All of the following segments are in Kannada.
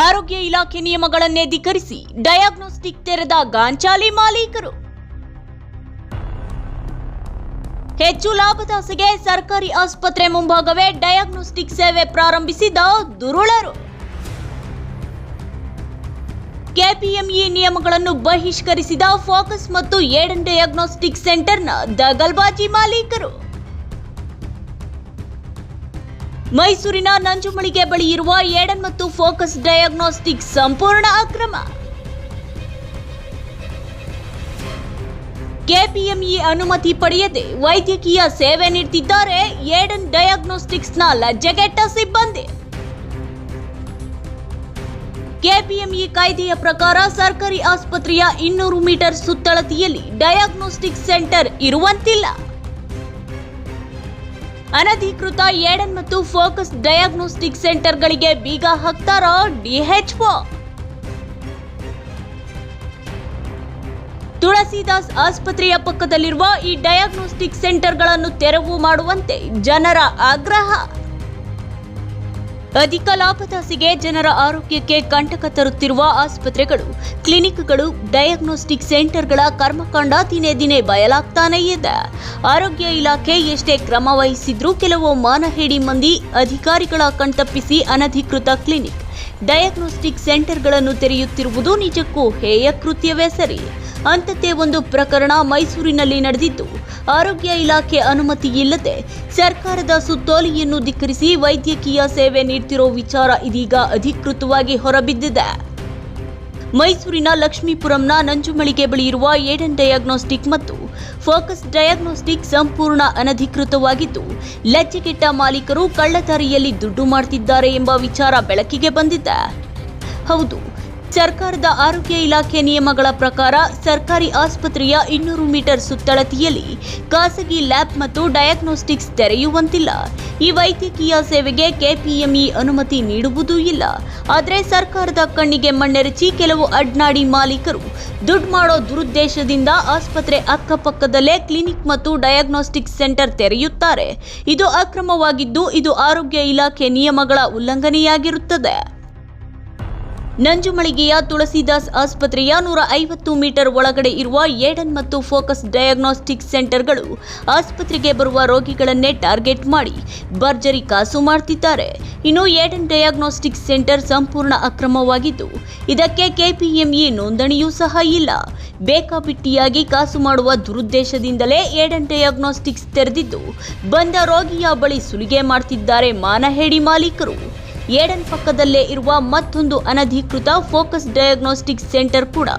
ಆರೋಗ್ಯ ಇಲಾಖೆ ನಿಯಮಗಳನ್ನೇ ಧಿಕ್ಕರಿಸಿ ಡಯಾಗ್ನೋಸ್ಟಿಕ್ ತೆರೆದ ಗಾಂಚಾಲಿ ಮಾಲೀಕರು. ಹೆಚ್ಚು ಲಾಭದಾಸೆಗೆ ಸರ್ಕಾರಿ ಆಸ್ಪತ್ರೆ ಮುಂಭಾಗವೇ ಡಯಾಗ್ನೋಸ್ಟಿಕ್ ಸೇವೆ ಪ್ರಾರಂಭಿಸಿದ ದುರುಳರು. ಕೆಪಿಎಂಇ ನಿಯಮಗಳನ್ನು ಬಹಿಷ್ಕರಿಸಿದ ಫೋಕಸ್ ಮತ್ತು ಏಡನ್ ಡಯಾಗ್ನೋಸ್ಟಿಕ್ ಸೆಂಟರ್ನ ದಗಲ್ಬಾಜಿ ಮಾಲೀಕರು. ಮೈಸೂರಿನ ನಂಜುಮಳಿಗೆ ಬಳಿ ಇರುವ ಏಡನ್ ಮತ್ತು ಫೋಕಸ್ ಡಯಾಗ್ನೋಸ್ಟಿಕ್ ಸಂಪೂರ್ಣ ಅಕ್ರಮ. ಕೆಪಿಎಂಇ ಅನುಮತಿ ಪಡೆಯದೆ ವೈದ್ಯಕೀಯ ಸೇವೆ ನೀಡುತ್ತಿದ್ದಾರೆ ಏಡನ್ ಡಯಾಗ್ನೋಸ್ಟಿಕ್ಸ್ನ ಲಜ್ಜೆಗೆಟ್ಟ ಸಿಬ್ಬಂದಿ. ಕೆಪಿಎಂಇ ಕಾಯ್ದೆಯ ಪ್ರಕಾರ ಸರ್ಕಾರಿ ಆಸ್ಪತ್ರೆಯ ಇನ್ನೂರು ಮೀಟರ್ ಸುತ್ತಳತಿಯಲ್ಲಿ ಡಯಾಗ್ನೋಸ್ಟಿಕ್ ಸೆಂಟರ್ ಇರುವಂತಿಲ್ಲ. ಅನಧಿಕೃತ ಏಡನ್ ಮತ್ತು ಫೋಕಸ್ ಡಯಾಗ್ನೋಸ್ಟಿಕ್ ಸೆಂಟರ್ಗಳಿಗೆ ಬೀಗ ಹಾಕ್ತಾರೋ ಡಿಎಚ್ಒ. ತುಳಸಿದಾಸ್ ಆಸ್ಪತ್ರೆಯ ಪಕ್ಕದಲ್ಲಿರುವ ಈ ಡಯಾಗ್ನೋಸ್ಟಿಕ್ ಸೆಂಟರ್ಗಳನ್ನು ತೆರವು ಮಾಡುವಂತೆ ಜನರ ಆಗ್ರಹ. ಅಧಿಕ ಲಾಭದಾಸಿಗೆ ಜನರ ಆರೋಗ್ಯಕ್ಕೆ ಕಂಟಕ ತರುತ್ತಿರುವ ಆಸ್ಪತ್ರೆಗಳು, ಕ್ಲಿನಿಕ್ಗಳು, ಡಯಾಗ್ನೋಸ್ಟಿಕ್ ಸೆಂಟರ್ಗಳ ಕರ್ಮಕಾಂಡ ದಿನೇ ದಿನೇ ಬಯಲಾಗ್ತಾನೇ ಇದೆ. ಆರೋಗ್ಯ ಇಲಾಖೆ ಎಷ್ಟೇ ಕ್ರಮ ವಹಿಸಿದ್ರೂ ಕೆಲವು ಮಾನಹೇಡಿ ಮಂದಿ ಅಧಿಕಾರಿಗಳ ಕಣ್ತಪ್ಪಿಸಿ ಅನಧಿಕೃತ ಕ್ಲಿನಿಕ್ ಡಯಾಗ್ನೋಸ್ಟಿಕ್ ಸೆಂಟರ್ಗಳನ್ನು ತೆರೆಯುತ್ತಿರುವುದು ನಿಜಕ್ಕೂ ಹೇಯ ಕೃತ್ಯವೇ ಸರಿ. ಅಂಥದ್ದೇ ಒಂದು ಪ್ರಕರಣ ಮೈಸೂರಿನಲ್ಲಿ ನಡೆದಿದ್ದು, ಆರೋಗ್ಯ ಇಲಾಖೆ ಅನುಮತಿ ಇಲ್ಲದೆ ಸರ್ಕಾರದ ಸುತ್ತೋಲೆಯನ್ನು ಧಿಕ್ಕರಿಸಿ ವೈದ್ಯಕೀಯ ಸೇವೆ ನೀಡ್ತಿರೋ ವಿಚಾರ ಇದೀಗ ಅಧಿಕೃತವಾಗಿ ಹೊರಬಿದ್ದಿದೆ. ಮೈಸೂರಿನ ಲಕ್ಷ್ಮೀಪುರಂನ ನಂಜುಮಳಿಗೆ ಬಳಿ ಇರುವ ಏಡನ್ ಡಯಾಗ್ನೋಸ್ಟಿಕ್ ಮತ್ತು ಫೋಕಸ್ ಡಯಾಗ್ನೋಸ್ಟಿಕ್ ಸಂಪೂರ್ಣ ಅನಧಿಕೃತವಾಗಿದ್ದು, ಲಜ್ಜೆಗೆಟ್ಟ ಮಾಲೀಕರು ಕಳ್ಳದಾರಿಯಲ್ಲಿ ದುಡ್ಡು ಮಾಡ್ತಿದ್ದಾರೆ ಎಂಬ ವಿಚಾರ ಬೆಳಕಿಗೆ ಬಂದಿದೆ. ಹೌದು, ಸರ್ಕಾರದ ಆರೋಗ್ಯ ಇಲಾಖೆ ನಿಯಮಗಳ ಪ್ರಕಾರ ಸರ್ಕಾರಿ ಆಸ್ಪತ್ರೆಯ ಇನ್ನೂರು ಮೀಟರ್ ಸುತ್ತಳತಿಯಲ್ಲಿ ಖಾಸಗಿ ಲ್ಯಾಬ್ ಮತ್ತು ಡಯಾಗ್ನೋಸ್ಟಿಕ್ಸ್ ತೆರೆಯುವಂತಿಲ್ಲ. ಈ ವೈದ್ಯಕೀಯ ಸೇವೆಗೆ ಕೆಪಿಎಂಇ ಅನುಮತಿ ನೀಡುವುದೂ ಇಲ್ಲ. ಆದರೆ ಸರ್ಕಾರದ ಕಣ್ಣಿಗೆ ಮಣ್ಣೆರಚಿ ಕೆಲವು ಅಡ್ನಾಡಿ ಮಾಲೀಕರು ದುಡ್ಡು ಮಾಡೋ ದುರುದ್ದೇಶದಿಂದ ಆಸ್ಪತ್ರೆ ಅಕ್ಕಪಕ್ಕದಲ್ಲೇ ಕ್ಲಿನಿಕ್ ಮತ್ತು ಡಯಾಗ್ನೋಸ್ಟಿಕ್ ಸೆಂಟರ್ ತೆರೆಯುತ್ತಾರೆ. ಇದು ಅಕ್ರಮವಾಗಿದ್ದು ಇದು ಆರೋಗ್ಯ ಇಲಾಖೆ ನಿಯಮಗಳ ಉಲ್ಲಂಘನೆಯಾಗಿರುತ್ತದೆ. ನಂಜುಮಳಿಗೆಯ ತುಳಸಿದಾಸ್ ಆಸ್ಪತ್ರೆಯ ನೂರ ಐವತ್ತು ಮೀಟರ್ ಒಳಗಡೆ ಇರುವ ಏಡನ್ ಮತ್ತು ಫೋಕಸ್ ಡಯಾಗ್ನೋಸ್ಟಿಕ್ ಸೆಂಟರ್ಗಳು ಆಸ್ಪತ್ರೆಗೆ ಬರುವ ರೋಗಿಗಳನ್ನೇ ಟಾರ್ಗೆಟ್ ಮಾಡಿ ಭರ್ಜರಿ ಕಾಸು ಮಾಡ್ತಿದ್ದಾರೆ. ಇನ್ನು ಏಡನ್ ಡಯಾಗ್ನೋಸ್ಟಿಕ್ ಸೆಂಟರ್ ಸಂಪೂರ್ಣ ಅಕ್ರಮವಾಗಿದ್ದು, ಇದಕ್ಕೆ ಕೆಪಿಎಂಇ ನೋಂದಣಿಯೂ ಸಹ ಇಲ್ಲ. ಬೇಕಾಬಿಟ್ಟಿಯಾಗಿ ಕಾಸು ಮಾಡುವ ದುರುದ್ದೇಶದಿಂದಲೇ ಏಡನ್ ಡಯಾಗ್ನೋಸ್ಟಿಕ್ಸ್ ತೆರೆದಿದ್ದು, ಬಂದ ರೋಗಿಯ ಬಳಿ ಸುಲಿಗೆ ಮಾಡ್ತಿದ್ದಾರೆ ಮಾನಹೇಡಿ ಮಾಲೀಕರು. ಏಡನ್ ಪಕ್ಕದಲ್ಲೇ ಇರುವ ಮತ್ತೊಂದು ಅನಧಿಕೃತ ಫೋಕಸ್ ಡಯಾಗ್ನೋಸ್ಟಿಕ್ ಸೆಂಟರ್ ಕೂಡ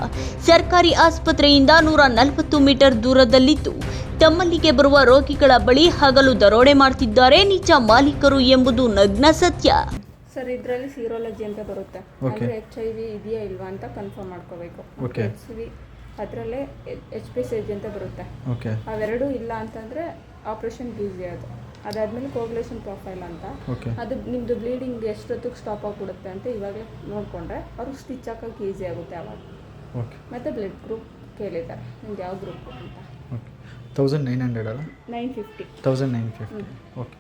ಸರ್ಕಾರಿ ಆಸ್ಪತ್ರೆಯಿಂದ ನೂರ ನಲವತ್ತು ಮೀಟರ್ ದೂರದಲ್ಲಿದ್ದು ತಮ್ಮಲ್ಲಿಗೆ ಬರುವ ರೋಗಿಗಳ ಬಳಿ ಹಗಲು ದರೋಡೆ ಮಾಡ್ತಿದ್ದಾರೆ ನಿಜ ಮಾಲೀಕರು ಎಂಬುದು ನಗ್ನ ಸತ್ಯ. ಸರ್ ಇದರಲ್ಲಿ ಸೀರೋಲಜಿ ಅಂತ ಬರುತ್ತೆ. ಅಲ್ಲಿ ಅಂದರೆ ಎಚ್ ಐ ವಿ ಇದೆಯಾ ಇಲ್ವಾ ಅಂತ ಕನ್ಫರ್ಮ್ ಮಾಡ್ಕೋಬೇಕು. ಎಚ್ ವಿ ಅದರಲ್ಲೇ ಎಚ್ ಪಿ ಸಿ ಅಂತ ಬರುತ್ತೆ. ಓಕೆ ಅವೆರಡೂ ಇಲ್ಲ ಅಂತಂದರೆ ಆಪರೇಷನ್ ಈಸಿ ಅದು. ಅದಾದಮೇಲೆ ಕೋಗ್ಲೇಷನ್ ಪ್ರೊಫೈಲ್ ಅಂತ. ಅದು ನಿಮ್ದು ಬ್ಲೀಡಿಂಗ್ ಎಷ್ಟೊತ್ತಿಗೆ ಸ್ಟಾಪ್ ಆಗಿಬಿಡುತ್ತೆ ಅಂತ ಇವಾಗಲೇ ನೋಡಿಕೊಂಡ್ರೆ ಅವ್ರಿಗೆ ಸ್ಟಿಚ್ ಹಾಕೋಕೆ ಈಸಿ ಆಗುತ್ತೆ ಅವಾಗ. ಓಕೆ. ಮತ್ತು ಬ್ಲಡ್ ಗ್ರೂಪ್ ಕೇಳಿದ್ದಾರೆ. ನಿಮ್ದು ಯಾವ ಗ್ರೂಪ್ ಅಂತ? ಓಕೆ. ತೌಸಂಡ್ ನೈನ್ ಹಂಡ್ರೆಡ್ ಅಲ್ಲ? Nine fifty thousand nine fifty okay.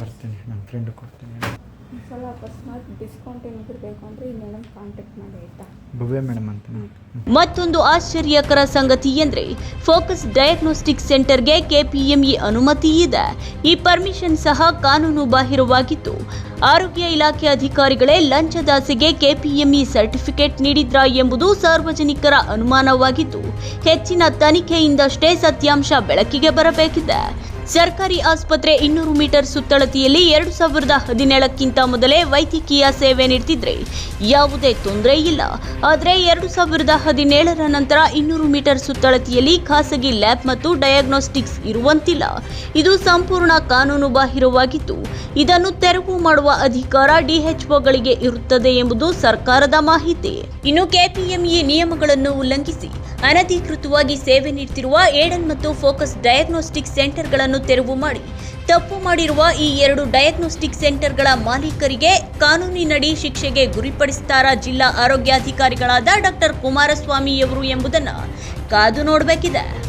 ಬರ್ತೀನಿ. ನನ್ನ ಫ್ರೆಂಡ್ ಕೊಡ್ತೀನಿ. ಸಲ ಅಕಸ್ಮಾತ್ ಡಿಸ್ಕೌಂಟ್ ಏನಾದರೂ ಬೇಕು ಅಂದರೆ ಈ ಮೇಡಮ್ ಕಾಂಟ್ಯಾಕ್ಟ್ ಮಾಡಿ ಆಯಿತಾ? ಭವ್ಯ ಮೇಡಮ್ ಅಂತೀನಿ ಮತ್ತೊಂದು ಆಶ್ಚರ್ಯಕರ ಸಂಗತಿ ಎಂದ್ರೆ ಫೋಕಸ್ ಡಯಾಗ್ನೋಸ್ಟಿಕ್ ಸೆಂಟರ್ಗೆ ಕೆಪಿಎಂಇ ಅನುಮತಿ ಇದೆ. ಈ ಪರ್ಮಿಷನ್ ಸಹ ಕಾನೂನು ಬಾಹಿರವಾಗಿದ್ದು ಆರೋಗ್ಯ ಇಲಾಖೆ ಅಧಿಕಾರಿಗಳೇ ಲಂಚದಾಸೆಗೆ ಕೆಪಿಎಂಇ ಸರ್ಟಿಫಿಕೇಟ್ ನೀಡಿದ್ರಾ ಎಂಬುದು ಸಾರ್ವಜನಿಕರ ಅನುಮಾನವಾಗಿದ್ದು ಹೆಚ್ಚಿನ ತನಿಖೆಯಿಂದಷ್ಟೇ ಸತ್ಯಾಂಶ ಬೆಳಕಿಗೆ ಬರಬೇಕಿದೆ. ಸರ್ಕಾರಿ ಆಸ್ಪತ್ರೆ ಇನ್ನೂರು ಮೀಟರ್ ಸುತ್ತಳತಿಯಲ್ಲಿ ಎರಡು ಸಾವಿರದ ಹದಿನೇಳಕ್ಕಿಂತ ಮೊದಲೇ ವೈದ್ಯಕೀಯ ಸೇವೆ ನೀಡ್ತಿದ್ರೆ ಯಾವುದೇ ತೊಂದರೆ ಇಲ್ಲ. ಆದರೆ ಎರಡು ಸಾವಿರದ ಹದಿನೇಳರ ನಂತರ ಇನ್ನೂರು ಮೀಟರ್ ಸುತ್ತಳತಿಯಲ್ಲಿ ಖಾಸಗಿ ಲ್ಯಾಬ್ ಮತ್ತು ಡಯಾಗ್ನೋಸ್ಟಿಕ್ಸ್ ಇರುವಂತಿಲ್ಲ. ಇದು ಸಂಪೂರ್ಣ ಕಾನೂನು ಬಾಹಿರವಾಗಿದ್ದು ಇದನ್ನು ತೆರವು ಮಾಡುವ ಅಧಿಕಾರ ಡಿಎಚ್ಒಗಳಿಗೆ ಇರುತ್ತದೆ ಎಂಬುದು ಸರ್ಕಾರದ ಮಾಹಿತಿ. ಇನ್ನು ಕೆಪಿಎಂಇ ನಿಯಮಗಳನ್ನು ಉಲ್ಲಂಘಿಸಿ ಅನಧಿಕೃತವಾಗಿ ಸೇವೆ ನೀಡುತ್ತಿರುವ ಏಡನ್ ಮತ್ತು ಫೋಕಸ್ ಡಯಾಗ್ನೋಸ್ಟಿಕ್ ಸೆಂಟರ್ಗಳನ್ನು ತೆರವು ಮಾಡಿ. ತಪ್ಪು ಮಾಡಿರುವ ಈ ಎರಡು ಡಯಾಗ್ನೋಸ್ಟಿಕ್ ಸೆಂಟರ್ಗಳ ಮಾಲೀಕರಿಗೆ ಕಾನೂನಿನಡಿ ಶಿಕ್ಷೆಗೆ ಗುರಿಪಡಿಸುತ್ತಾರಾ ಜಿಲ್ಲಾ ಆರೋಗ್ಯಾಧಿಕಾರಿಗಳಾದ ಡಾಕ್ಟರ್ ಕುಮಾರಸ್ವಾಮಿಯವರು ಎಂಬುದನ್ನು ಕಾದು ನೋಡಬೇಕಿದೆ.